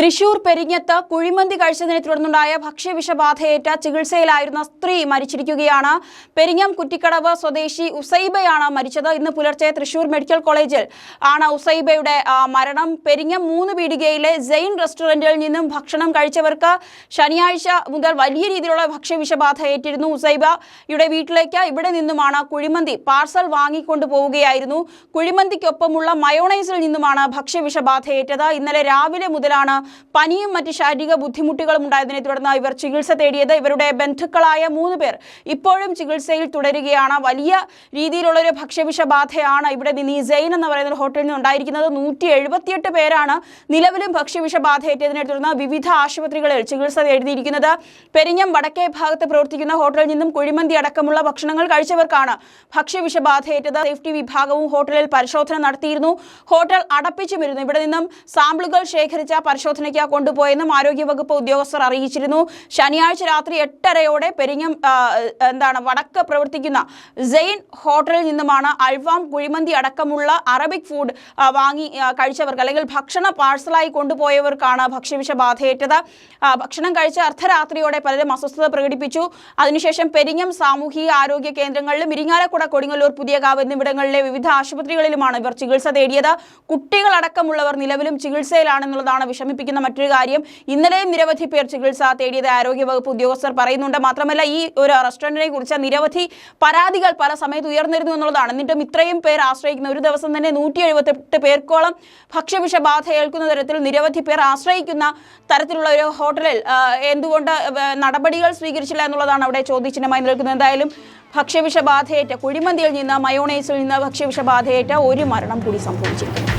തൃശൂർ പെരിഞ്ഞത്ത് കുഴിമന്തി കഴിച്ചതിനെ തുടർന്നുണ്ടായ ഭക്ഷ്യവിഷബാധയേറ്റ ചികിത്സയിലായിരുന്ന സ്ത്രീ മരിച്ചിരിക്കുകയാണ്. പെരിഞ്ഞം കുറ്റിക്കടവ് സ്വദേശി ഉസൈബയാണ് മരിച്ചത്. ഇന്ന് പുലർച്ചെ തൃശൂർ മെഡിക്കൽ കോളേജിൽ ആണ് ഉസൈബയുടെ മരണം. പെരിഞ്ഞം മൂന്ന് പീടികയിലെ ജെയിൻ റെസ്റ്റോറന്റിൽ നിന്നും ഭക്ഷണം കഴിച്ചവർക്ക് ശനിയാഴ്ച മുതൽ വലിയ രീതിയിലുള്ള ഭക്ഷ്യവിഷബാധ ഏറ്റിരുന്നു ഉസൈബയുടെ വീട്ടിലേക്ക്. ഇവിടെ നിന്നുമാണ് കുഴിമന്തി പാർസൽ വാങ്ങിക്കൊണ്ടു പോവുകയായിരുന്നു. കുഴിമന്തിക്കൊപ്പമുള്ള മയോണൈസിൽ നിന്നുമാണ് ഭക്ഷ്യവിഷബാധയേറ്റത്. ഇന്നലെ രാവിലെ മുതലാണ് പനിയും മറ്റ് ശാരീരിക ബുദ്ധിമുട്ടുകളും ഉണ്ടായതിനെ തുടർന്ന് ഇവർ ചികിത്സ തേടിയത് ഇവരുടെ ബന്ധുക്കളായ മൂന്ന് പേർ ഇപ്പോഴും ചികിത്സയിൽ തുടരുകയാണ്. വലിയ രീതിയിലുള്ള ഒരു ഭക്ഷ്യവിഷബാധയാണ് ഇവിടെ നിന്ന് ഈ ജെയിൻ എന്ന് പറയുന്ന ഒരു ഹോട്ടലിൽ നിന്ന് ഉണ്ടായിരിക്കുന്നത്. നൂറ്റി എഴുപത്തിയെട്ട് പേരാണ് നിലവിലും ഭക്ഷ്യവിഷബാധയേറ്റതിനെ തുടർന്ന് വിവിധ ആശുപത്രികളിൽ ചികിത്സ തേടിയിരിക്കുന്നത്. പെരിഞ്ഞം വടക്കേ ഭാഗത്ത് പ്രവർത്തിക്കുന്ന ഹോട്ടലിൽ നിന്നും കുഴിമന്തി അടക്കമുള്ള ഭക്ഷണങ്ങൾ കഴിച്ചവർക്കാണ് ഭക്ഷ്യവിഷബാധയേറ്റത് സേഫ്റ്റി വിഭാഗവും ഹോട്ടലിൽ പരിശോധന നടത്തിയിരുന്നു. ഹോട്ടൽ അടപ്പിച്ചുമിരുന്നു. ഇവിടെ നിന്നും സാമ്പിളുകൾ ശേഖരിച്ച പരിശോധനയ്ക്ക് കൊണ്ടുപോയെന്നും ആരോഗ്യവകുപ്പ് ഉദ്യോഗസ്ഥർ അറിയിച്ചിരുന്നു. ശനിയാഴ്ച രാത്രി എട്ടരയോടെ പെരിങ്ങം എന്താണ് വടക്ക് പ്രവർത്തിക്കുന്ന സെയിൻ ഹോട്ടലിൽ നിന്നുമാണ് അൽവാം കുഴിമന്തി അടക്കമുള്ള അറബിക് ഫുഡ് വാങ്ങി കഴിച്ചവർക്ക് അല്ലെങ്കിൽ ഭക്ഷണ പാഴ്സലായി കൊണ്ടുപോയവർക്കാണ് ഭക്ഷ്യവിഷ ബാധയേറ്റത്. ഭക്ഷണം കഴിച്ച അർദ്ധരാത്രിയോടെ പലരും അസ്വസ്ഥത പ്രകടിപ്പിച്ചു. അതിനുശേഷം പെരിങ്ങം സാമൂഹിക ആരോഗ്യ കേന്ദ്രങ്ങളിലും ഇരിങ്ങാലക്കുട കൊടുങ്ങല്ലൂർ പുതിയകാവ് എന്നിവിടങ്ങളിലെ വിവിധ ആശുപത്രികളിലുമാണ് ഇവർ ചികിത്സ തേടിയത്. കുട്ടികളടക്കമുള്ളവർ നിലവിലും ചികിത്സയിലാണെന്നുള്ളതാണ് വിഷമിപ്പിക്കുന്ന മറ്റൊരു കാര്യം ഇന്നലെയും നിരവധി പേർ ചികിത്സ തേടിയത് ആരോഗ്യവകുപ്പ് ഉദ്യോഗസ്ഥർ പറയുന്നുണ്ട്. മാത്രമല്ല ഈ ഒരു റെസ്റ്റോറന്റിനെ കുറിച്ച് നിരവധി പരാതികൾ പല സമയത്ത് ഉയർന്നിരുന്നു എന്നുള്ളതാണ്. എന്നിട്ടും ഇത്രയും പേർ ആശ്രയിക്കുന്ന ഒരു ദിവസം തന്നെ നൂറ്റി എഴുപത്തെട്ട് പേർക്കോളം ഭക്ഷ്യവിഷബാധ ഏൽക്കുന്ന തരത്തിൽ നിരവധി പേർ ആശ്രയിക്കുന്ന തരത്തിലുള്ള ഒരു ഹോട്ടലിൽ എന്തുകൊണ്ട് നടപടികൾ സ്വീകരിച്ചില്ല എന്നുള്ളതാണ് അവിടെ ചോദ്യചിഹ്നമായി നിൽക്കുന്നത്. എന്തായാലും ഭക്ഷ്യവിഷബാധയേറ്റ കുഴിമന്തിയിൽ നിന്ന് മയോണൈസിൽ നിന്ന് ഭക്ഷ്യവിഷബാധയേറ്റ ഒരു മരണം കൂടി സംഭവിച്ചിരിക്കുന്നു.